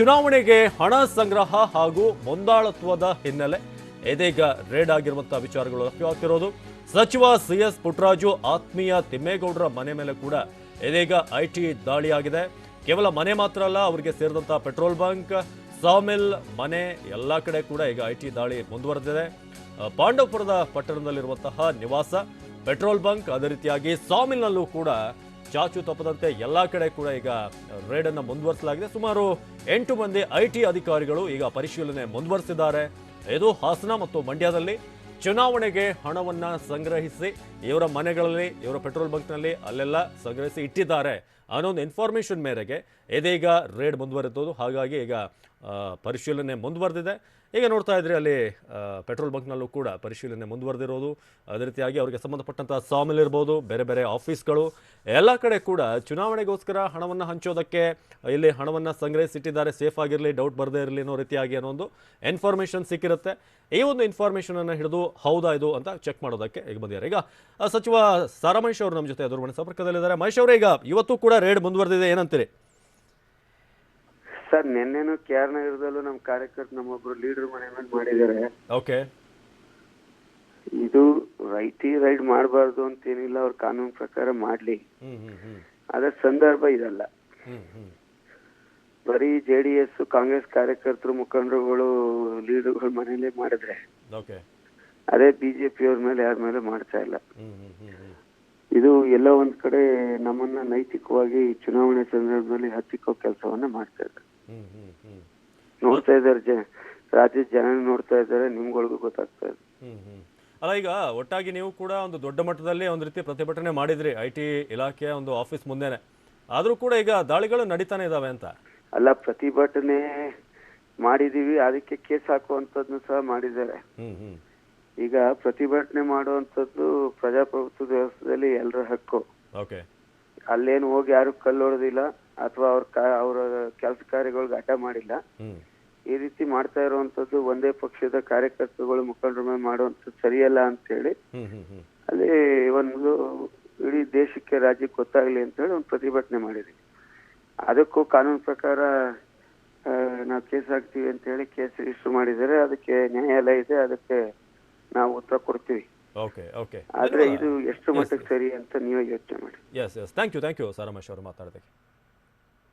ಚುನಾವಣೆಗೆ ಹಣ ಸಂಗ್ರಹ ಹಾಗೂ ಮೊಂದಾಳತ್ವದ ಹಿನ್ನೆಲೆ ಇದೀಗ ರೇಡ್ ಆಗಿರುವಂತಹ ವಿಚಾರಗಳು ಲಭ್ಯವಾಗ್ತಿರೋದು ಸಚಿವ ಸಿ ಎಸ್ ಪುಟ್ಟರಾಜು ಆತ್ಮೀಯ ತಿಮ್ಮೇಗೌಡರ ಮನೆ ಮೇಲೆ ಕೂಡ ಇದೀಗ ಐ ಟಿ ದಾಳಿಯಾಗಿದೆ. ಕೇವಲ ಮನೆ ಮಾತ್ರ ಅಲ್ಲ, ಅವರಿಗೆ ಸೇರಿದಂತಹ ಪೆಟ್ರೋಲ್ ಬಂಕ್, ಸಾಮಿಲ್, ಮನೆ ಎಲ್ಲ ಕಡೆ ಕೂಡ ಈಗ ಐ ಟಿ ದಾಳಿ ಮುಂದುವರೆದಿದೆ. ಪಾಂಡವಪುರದ ಪಟ್ಟಣದಲ್ಲಿರುವಂತಹ ನಿವಾಸ, ಪೆಟ್ರೋಲ್ ಬಂಕ್ ಅದೇ ರೀತಿಯಾಗಿ ಸಾಮಿಲ್ನಲ್ಲೂ ಕೂಡ ಚಾಚು ತಪ್ಪದಂತೆ ಎಲ್ಲ ಕಡೆ ಕೂಡ ಈಗ ರೇಡ್ ಅನ್ನ ಮುಂದುವರಿಸಲಾಗಿದೆ. ಸುಮಾರು ಎಂಟು ಮಂದಿ ಐ ಟಿ ಅಧಿಕಾರಿಗಳು ಈಗ ಪರಿಶೀಲನೆ ಮುಂದುವರಿಸಿದ್ದಾರೆ. ಇದು ಹಾಸನ ಮತ್ತು ಮಂಡ್ಯದಲ್ಲಿ ಚುನಾವಣೆಗೆ ಹಣವನ್ನ ಸಂಗ್ರಹಿಸಿ ಇವರ ಮನೆಗಳಲ್ಲಿ, ಇವರ ಪೆಟ್ರೋಲ್ ಬಂಕ್ನಲ್ಲಿ ಅಲ್ಲೆಲ್ಲ ಸಂಗ್ರಹಿಸಿ ಇಟ್ಟಿದ್ದಾರೆ ಅನ್ನೋ ಒಂದು ಇನ್ಫಾರ್ಮೇಶನ್ ಮೇರೆಗೆ ಇದೀಗ ರೇಡ್ ಮುಂದುವರೆದು ಹಾಗಾಗಿ ಈಗ ಪರಿಶೀಲನೆ ಮುಂದುವರೆದಿದೆ. ಈಗ ನೋಡ್ತಾ ಇದ್ರೆ ಅಲ್ಲಿ ಪೆಟ್ರೋಲ್ ಬಂಕ್ನಲ್ಲೂ ಕೂಡ ಪರಿಶೀಲನೆ ಮುಂದುವರೆದಿರೋದು. ಅದೇ ರೀತಿಯಾಗಿ ಅವರಿಗೆ ಸಂಬಂಧಪಟ್ಟಂಥ ಸಾಮಿಲ್ ಇರ್ಬೋದು, ಬೇರೆ ಬೇರೆ ಆಫೀಸ್ಗಳು, ಎಲ್ಲ ಕಡೆ ಕೂಡ ಚುನಾವಣೆಗೋಸ್ಕರ ಹಣವನ್ನು ಹಂಚೋದಕ್ಕೆ, ಇಲ್ಲಿ ಹಣವನ್ನು ಸಂಗ್ರಹಿಸಿಟ್ಟಿದ್ದಾರೆ, ಸೇಫ್ ಆಗಿರಲಿ, ಡೌಟ್ ಬರದೇ ಇರಲಿ ಅನ್ನೋ ರೀತಿಯಾಗಿ ಅನ್ನೋ ಒಂದು ಇನ್ಫಾರ್ಮೇಷನ್ ಸಿಕ್ಕಿರುತ್ತೆ. ಈ ಒಂದು ಇನ್ಫಾರ್ಮೇಷನ್ ಅನ್ನು ಹಿಡಿದು ಹೌದಾ ಇದು ಅಂತ ಚೆಕ್ ಮಾಡೋದಕ್ಕೆ ಈಗ ಬಂದಿದ್ದಾರೆ. ಈಗ ಸಚಿವ ಸಾರಾ ಮಹೇಶ್ ಅವರು ನಮ್ಮ ಜೊತೆ ದೂರವಾಣಿ ಸಂಪರ್ಕದಲ್ಲಿದ್ದಾರೆ. ಮಹೇಶ್ ಅವರು, ಈಗ ಇವತ್ತು ಕೂಡ ರೇಡ್ ಮುಂದುವರೆದಿದೆ, ಏನಂತೀರಿ? ಸರ್ ನಿನ್ನೆನು ಕೆ ಆರ್ ನಗರದಲ್ಲೂ ನಮ್ಮ ಕಾರ್ಯಕರ್ತರು ನಮ್ಮೊಬ್ರು ಲೀಡರ್ ಮನೆ ಮೇಲೆ ಮಾಡಿದ್ದಾರೆ. ಓಕೆ ಇದು ರೈಟಿ ರೈಡ್ ಮಾಡಬಾರ್ದು ಅಂತೇನಿಲ್ಲ ಅವ್ರ ಕಾನೂನು ಪ್ರಕಾರ ಮಾಡ್ಲಿ. ಅದರ ಸಂದರ್ಭ ಇದಲ್ಲ. ಬರೀ ಜೆ ಡಿ ಎಸ್ ಕಾಂಗ್ರೆಸ್ ಕಾರ್ಯಕರ್ತರು ಮುಖಂಡರುಗಳು ಲೀಡರ್ಗಳು ಮನೇಲೆ ಮಾಡಿದ್ರೆ. ಓಕೆ ಅದೇ ಬಿಜೆಪಿ ಅವ್ರ ಮೇಲೆ ಯಾರ ಮೇಲೆ ಮಾಡ್ತಾ ಇಲ್ಲ. ಎಲ್ಲೋ ಒಂದ್ ಕಡೆ ನಮ್ಮನ್ನ ನೈತಿಕವಾಗಿ ಚುನಾವಣೆ ಸಂದರ್ಭದಲ್ಲಿ ಹತ್ತಿಕ್ಕೋ ಕೆಲಸವನ್ನ ಮಾಡ್ತಾ ಇದ್ದಾರೆ. ನೋಡ್ತಾ ಇದ್ದಾರೆ ಜನ. ರಾಜ್ಯದ ಜನ ನೋಡ್ತಾ ಇದ್ದಾರೆ ನಿಮ್ಗಳಿಗೂ ಗೊತ್ತಾಗ್ತಾ ಇದೆ. ಅಲ್ಲ ಈಗ ಒಟ್ಟಾಗಿ ನೀವು ಕೂಡ ಒಂದು ದೊಡ್ಡ ಮಟ್ಟದಲ್ಲಿ ಒಂದು ರೀತಿ ಪ್ರತಿಭಟನೆ ಮಾಡಿದ್ರಿ ಐ ಟಿ ಇಲಾಖೆಯ ಒಂದು ಆಫೀಸ್ ಮುಂದೆನೆ. ಆದರೂ ಕೂಡ ಈಗ ದಾಳಿಗಳು ನಡೀತಾನೆ ಇದಾವೆ ಅಂತ. ಅಲ್ಲ ಪ್ರತಿಭಟನೆ ಮಾಡಿದೀವಿ ಅದಕ್ಕೆ ಕೇಸ್ ಹಾಕುವಂತದ್ನು ಸಹ ಮಾಡಿದ್ದಾರೆ. ಈಗ ಪ್ರತಿಭಟನೆ ಮಾಡುವಂತದ್ದು ಪ್ರಜಾಪ್ರಭುತ್ವ ವ್ಯವಸ್ಥೆಯಲ್ಲಿ ಎಲ್ಲರ ಹಕ್ಕು. ಓಕೆ. ಅಲ್ಲೇನು ಹೋಗಿ ಯಾರು ಕಲ್ಲೊಡೆದಿಲ್ಲ ಅಥವಾ ಅವ್ರ ಅವರ ಕೆಲಸ ಕಾರ್ಯಗಳಿಗೆ ಅಡ್ಡ ಮಾಡಿಲ್ಲ. ಈ ರೀತಿ ಮಾಡ್ತಾ ಇರುವಂತದ್ದು ಒಂದೇ ಪಕ್ಷದ ಕಾರ್ಯಕರ್ತರುಗಳು ಮುಖಂಡರ ಮೇಲೆ ಮಾಡುವಂತದ್ದು ಸರಿಯಲ್ಲ ಅಂತ ಹೇಳಿ ಅಲ್ಲಿ ಒಂದು ಇಡೀ ದೇಶಕ್ಕೆ ರಾಜ್ಯಕ್ಕೆ ಗೊತ್ತಾಗ್ಲಿ ಅಂತ ಹೇಳಿ ಒಂದು ಪ್ರತಿಭಟನೆ ಮಾಡಿದ್ವಿ. ಅದಕ್ಕೂ ಕಾನೂನು ಪ್ರಕಾರ ನಾವು ಕೇಸ್ ಹಾಕ್ತೀವಿ ಅಂತ ಹೇಳಿ ಕೇಸ್ ರಿಜಿಸ್ಟರ್ ಮಾಡಿದರೆ ಅದಕ್ಕೆ ನ್ಯಾಯಾಲಯ ಇದೆ. ಅದಕ್ಕೆ ನಾವು ಉತ್ತರ ಕೊಡ್ತೀವಿ. ಓಕೆ ಓಕೆ ಆದ್ರೆ ಇದು ಎಷ್ಟು ಮಟ್ಟಕ್ಕೆ ಸರಿ ಅಂತ ನೀವೇ ಯೋಚನೆ ಮಾಡಿ. Yes yes thank you thank you ಸಾರಾಮೇಶ್ ಅವರು ಮಾತಾಡೋದಕ್ಕೆ.